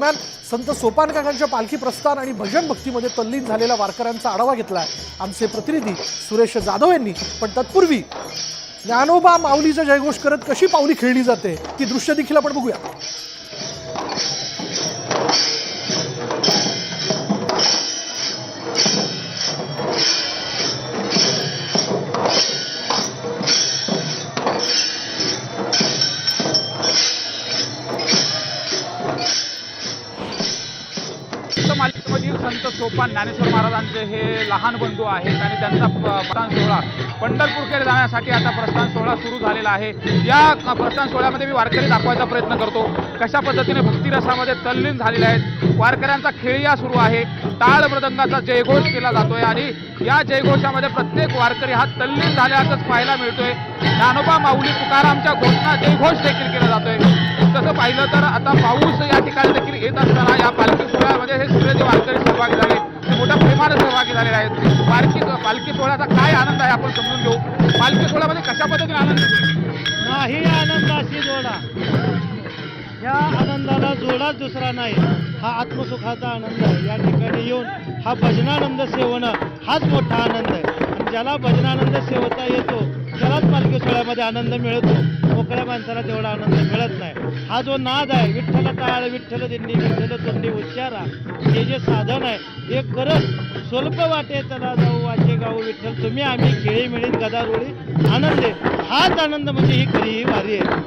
दरम्यान संत सोपान काकांच्या पालखी प्रस्थान आणि भजन भक्तीमध्ये तल्लीन झालेल्या वारकऱ्यांचा आढावा घेतलाय. आमचे प्रतिनिधी सुरेश जाधव यांनी. पण तत्पूर्वी ज्ञानोबा माऊलीचा जयघोष करत कशी पावली खेळली जाते ती दृश्य देखील आपण बघूया. संत मालिकेमधील संत सोपान ज्ञानेश्वर महाराजांचे हे लहान बंधू आहेत आणि त्यांचा प्रस्थान सोहळा पंढरपूरकडे जाण्यासाठी आता प्रस्थान सोहळा सुरू झालेला आहे. या प्रस्थान सोहळ्यामध्ये मी वारकरी दाखवायचा प्रयत्न करतो. कशा पद्धतीने भक्तिरसामध्ये तल्लीन झालेले आहेत? वारकऱ्यांचा खेळिया सुरू आहे. टाळ मृदंगाचा जयघोष केला जातोय आणि या जयघोषामध्ये प्रत्येक वारकरी हा तल्लीन झाल्याचंच पाहायला मिळतोय. ज्ञानोबा माऊली तुकारामच्या घोषणा जयघोष देखील केला जातोय. तसं पाहिलं तर आता पाऊस या ठिकाणी देखील येत असताना या पालखी सोहळ्यामध्ये हे सगळे जे वारकरी सहभागी झाले. ते मोठ्या प्रेमाने सहभागी झालेले आहेत. पालखी पालखी सोहळ्याचा काय आनंद आहे आपण समजून घेऊ. पालखी सोहळ्यामध्ये कशा पद्धतीने आनंद नाही आनंदाशी जोडा. या आनंदाला जोडाच दुसरा नाही. हा आत्मसुखाचा आनंद आहे. या ठिकाणी येऊन हा भजनानंद सेवणं हाच मोठा आनंद आहे. ज्याला भजनानंद सेवता येतो मोकळ्यामध्ये आनंद मिळतो. मोकळ्या माणसाला तेवढा आनंद मिळत नाही. हा जो नाद आहे विठ्ठल टाळ विठ्ठल दिंडी विठ्ठल तोंडी उच्चारा हे जे साधन आहे हे करत स्वल्प वाटे चला जाऊ वाचे गाऊ विठ्ठल तुम्ही आम्ही खेळी मिळीत गदारोळी आनंद. हाच आनंद म्हणजे ही खरी ही वारी आहे.